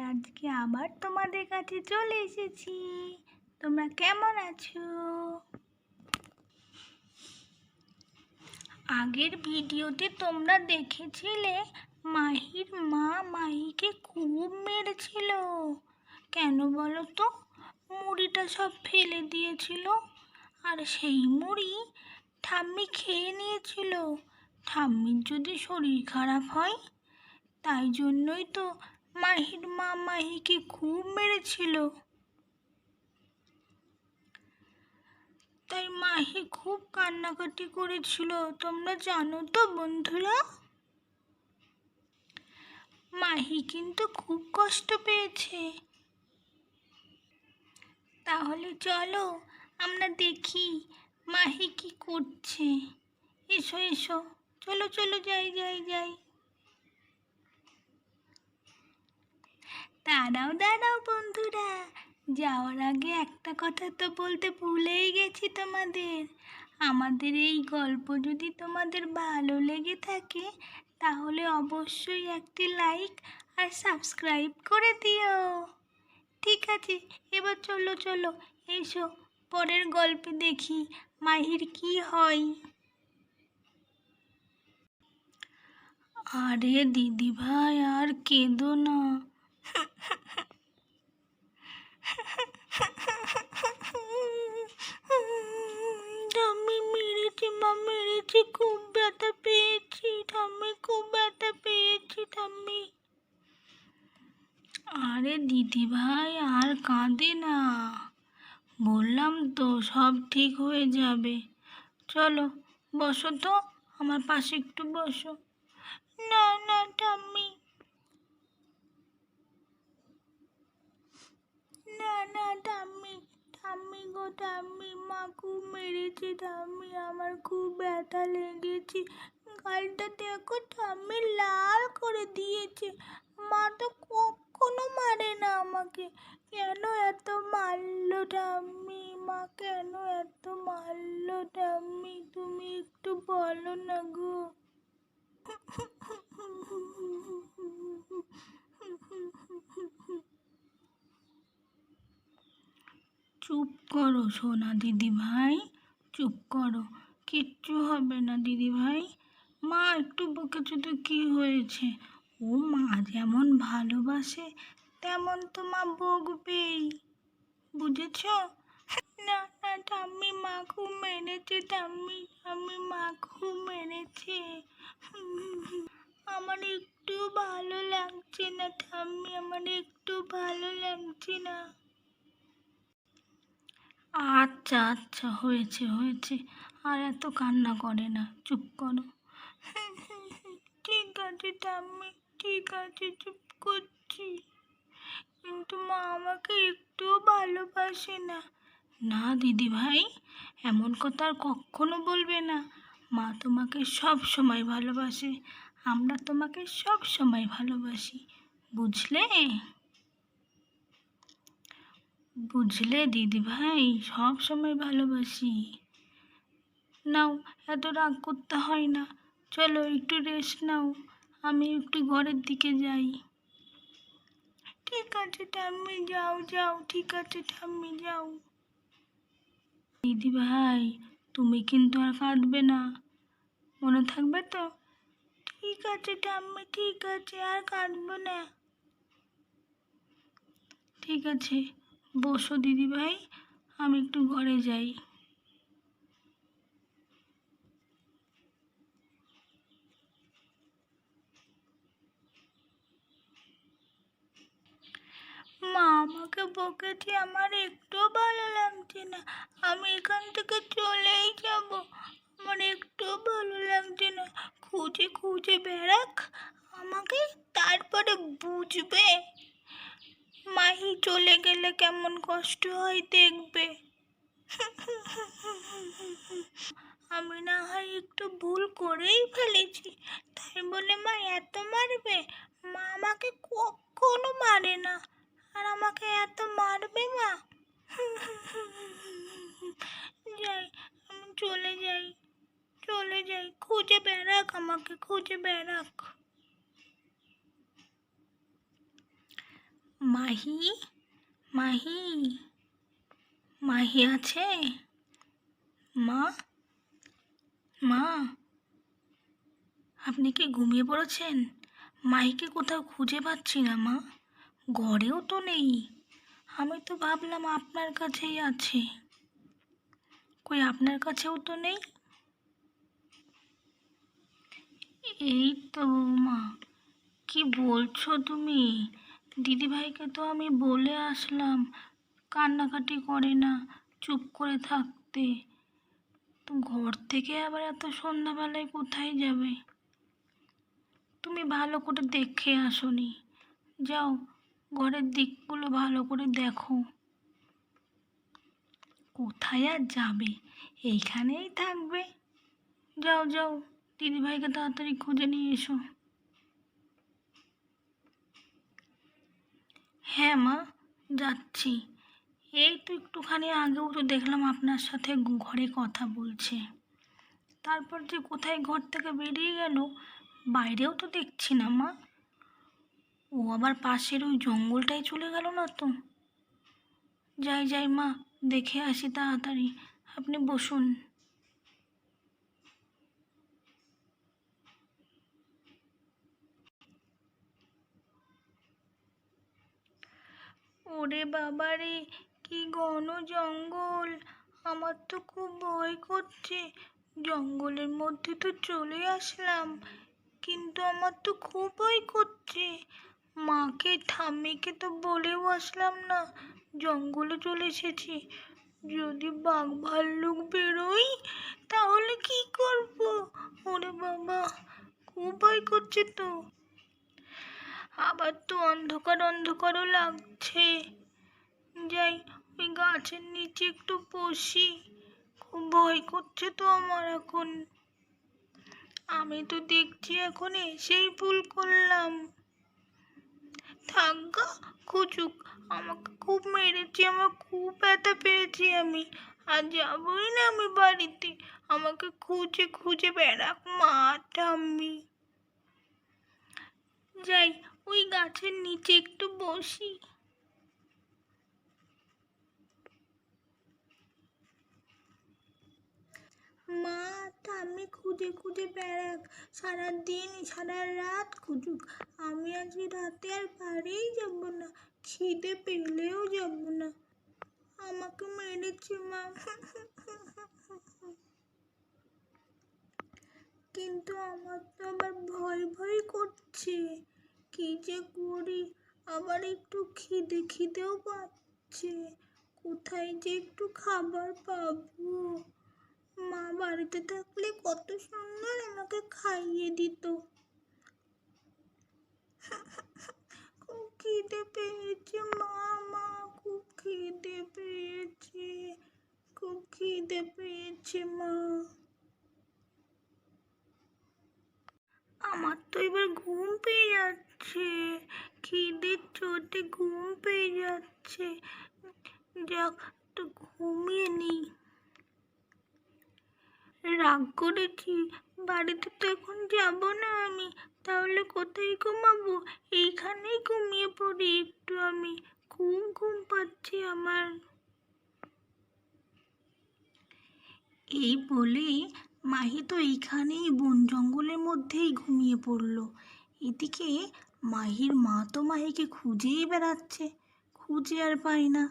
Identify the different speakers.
Speaker 1: আজকে আবার তোমাদের কাছে চলে এসেছি। তোমরা কেমন আছো? আগের ভিডিওতে তোমরা দেখেছিলে মাহির মা মাহিকে খুব মেরেছিল। কেন বলো তো? মুড়িটা সব ফেলে দিয়েছিল। আর সেই মুড়ি ঠাম্মি খেয়ে নিয়েছিল। ঠাম্মির যদি শরীর খারাপ হয়, তাই জন্যই তো মাহির মা মাহিকে খুব মেরেছিল। তাই মাহি খুব কান্নাকাটি করেছিল। তোমরা জানো তো বন্ধুরা? মাহি কিন্তু খুব কষ্ট পেয়েছে। তাহলে চলো আমরা দেখি মাহি কি করছে। এসো এসো। চলো চলো, যাই যাই যাই। দাঁড়াও দাঁড়াও বন্ধুরা। যাওয়ার আগে একটা কথা তো বলতে ভুলেই গেছি তোমাদের। আমাদের এই গল্প যদি তোমাদের ভালো লেগে থাকে, তাহলে অবশ্যই একটি লাইক আর সাবস্ক্রাইব করে দিও। ঠিক আছে, এবার চলো চলো, এসো, পরের গল্পে দেখি মাহির কি হয়। আরে দিদি ভাই আর কেঁদো না। ঠাম্মি মেরেছে, মা মেরেছে, খুব ব্যথা পেয়েছি, ঠাম্মি, খুব ব্যথা পেয়েছি, ঠাম্মি। আরে দিদি ভাই আর কাঁদে না। বললাম তো, সব ঠিক হয়ে যাবে। চলো, বসো তো, আমার পাশে একটু বসো না না ঠাম্মি না না ঠাম্মি ঠাম্মি গো ঠাম্মি মা খুব মেরেছে ঠাম্মি আমার খুব ব্যথা লেগেছে। গালটা দেখো ঠাম্মি লাল করে দিয়েছে। মা তো কখনো মারে না আমাকে। কেন এত মারলো ঠাম্মি মা, কেন এত মারলো ঠাম্মি তুমি একটু বলো না গো। চুপ করো সোনা দিদি ভাই, চুপ করো। কিচ্ছু হবে না দিদি ভাই। মা, একটু বকেছো তো কি হয়েছে? ও মা, যেমন ভালোবাসে, তেমন তো মা বকবেই বুঝেছ? না না, ঠাম্মি মা খুব মেরেছে ঠাম্মি ঠাম্মি মা খুব মেরেছে আমার একটু ভালো লাগছে না, ঠাম্মি, আমার একটু ভালো লাগছে না। আচ্ছা আচ্ছা হয়েছে হয়েছে। আর এত কান্না করে না। চুপ করো। ঠিক আছে, ঠাম্মি। ঠিক আছে, চুপ করছি। কিন্তু মা আমাকে একটুও ভালোবাসে না। না দিদি ভাই এমন কথা আর কখনো বলবে না। মা তোমাকে সব সময় ভালোবাসে। আমরা তোমাকে সব সময় ভালোবাসি। বুঝলে? বুঝলে দিদি ভাই সব সময় ভালোবাসি। নাও, এত রাগ করতে হয় না। চলো, একটু রেস্ট নাও। আমি একটু ঘরের দিকে যাই। ঠিক আছে, ঠাম্মি, যাও যাও, ঠিক আছে, ঠাম্মি, যাও। দিদি ভাই তুমি কিন্তু আর কাঁদবে না। মনে থাকবে তো? ঠিক আছে, ঠাম্মি, ঠিক আছে, আর কাঁদবো না। ঠিক আছে। বসো দিদি ভাই আমি একটু ঘরে যাই। মা, আমাকে বকেছে আমার একটুও ভালো লাগছে না। আমি এখান থেকে চলেই যাব। আমার একটুও ভালো লাগছে না। খুঁজে খুঁজে বেড়াক। আমাকে তারপরে বুঝবে। মাহি চলে গেলে কেমন কষ্ট হয় দেখবে। আমি না হয় একটু ভুল করেই ফেলেছি, তাই বলে মা এত মারবে? মা আমাকে কখনো মারে না। আর আমাকে এত মারবে মা? যাই, আমি চলে যাই চলে যাই, খুঁজে বেড়াক আমাকে, খুঁজে বেড়াক। মাহি মাহি মাহি আছে? মা মা, আপনি কি ঘুমিয়ে পড়েছেন? মাহিকে কোথাও খুঁজে পাচ্ছি না, মা। ঘরেও তো নেই। আমি তো ভাবলাম আপনার কাছেই আছে। কই, আপনার কাছেও তো নেই? এই তো, মা। কি বলছো তুমি? দিদিভাইকে তো আমি বলে আসলাম, কান্নাকাটি করে না, চুপ করে থাকতে। তো ঘর থেকে আবার এত সন্ধ্যাবেলায় কোথায় যাবে? তুমি ভালো করে দেখে আসোনি। যাও, ঘরের দিকগুলো ভালো করে দেখো। কোথায় আর যাবে? এইখানেই থাকবে। যাও যাও, দিদিভাইকে তাড়াতাড়ি খুঁজে নিয়ে এসো। হ্যাঁ মা, যাচ্ছি। এই তো একটুখানি আগেও তো দেখলাম আপনার সাথে ঘরে কথা বলছে। তারপর যে কোথায় ঘর থেকে বেরিয়ে গেল, বাইরেও তো দেখছি না মা। ও আবার পাশের ওই জঙ্গলটায় চলে গেল না তো? যাই যাই মা, দেখে আসি তাড়াতাড়ি। আপনি বসুন। ওরে বাবা রে, কি ঘন জঙ্গল। আমার তো খুব ভয় করছে। জঙ্গলের মধ্যে তো চলে আসলাম, কিন্তু আমার তো খুব ভয় করছে। মাকে, ঠাম্মিকে তো বলেও আসলাম না, জঙ্গলে চলে এসেছি। যদি বাঘ ভাল্লুক বেরোই, তাহলে কি করব? ওরে বাবা, খুব ভয় করছে তো। আবার তো অন্ধকার অন্ধকারও লাগছে। যাই, ওই গাছের নিচে একটু বসি। খুব ভয় করছে তো আমার এখন। আমি তো দেখছি এখন এসেই ভুল করলাম। থাকা খুচুক, আমাকে খুব মেরেছে, আমার খুব ব্যথা পেয়েছি আমি। আর যাবই না আমি বাড়িতে, আমাকে খুঁজে খুঁজে বেড়াক মা ঠাম্মি যাই ওই গাছের নিচে একটু বসি। মা ঠাম্মি খুঁজে খুঁজে বেড়াক। সারা দিন সারা রাত খুঁজুক। আমি আজকে রাতে আর বাড়িই যাব না, খিদে পেলেও যাব না। আমাকে মেরেছে, মা। কিন্তু আমার তো আবার ভয় ভয় করছে। কি যে করি? আবার একটু খিদে, খিদেও পাচ্ছে। কোথায় যে একটু খাবার পাবো? মা বাড়িতে থাকলে কত সুন্দর আমাকে খাইয়ে দিত খুব খিদে পেয়েছে মা মা খুব খিদে পেয়েছে খুব খিদে পেয়েছে মা আমার তো এবার ঘুম পেয়ে যাচ্ছে খিদের চোটে ঘুম পেয়ে যাচ্ছে। যাক তো ঘুমিয়ে নিই। রাগ করেছি। বাড়িতে তো এখন যাব না আমি। তাহলে কোথায় ঘুমাবো? এইখানেই ঘুমিয়ে পড়ি একটু আমি। খুব ঘুম পাচ্ছে আমার। এই বলে মাহি তো এইখানেই বন জঙ্গলের মধ্যেই ঘুমিয়ে পড়ল। এদিকে মাহির মা তো মাহিকে খুঁজেই বেড়াচ্ছে খুঁজে আর পায় না।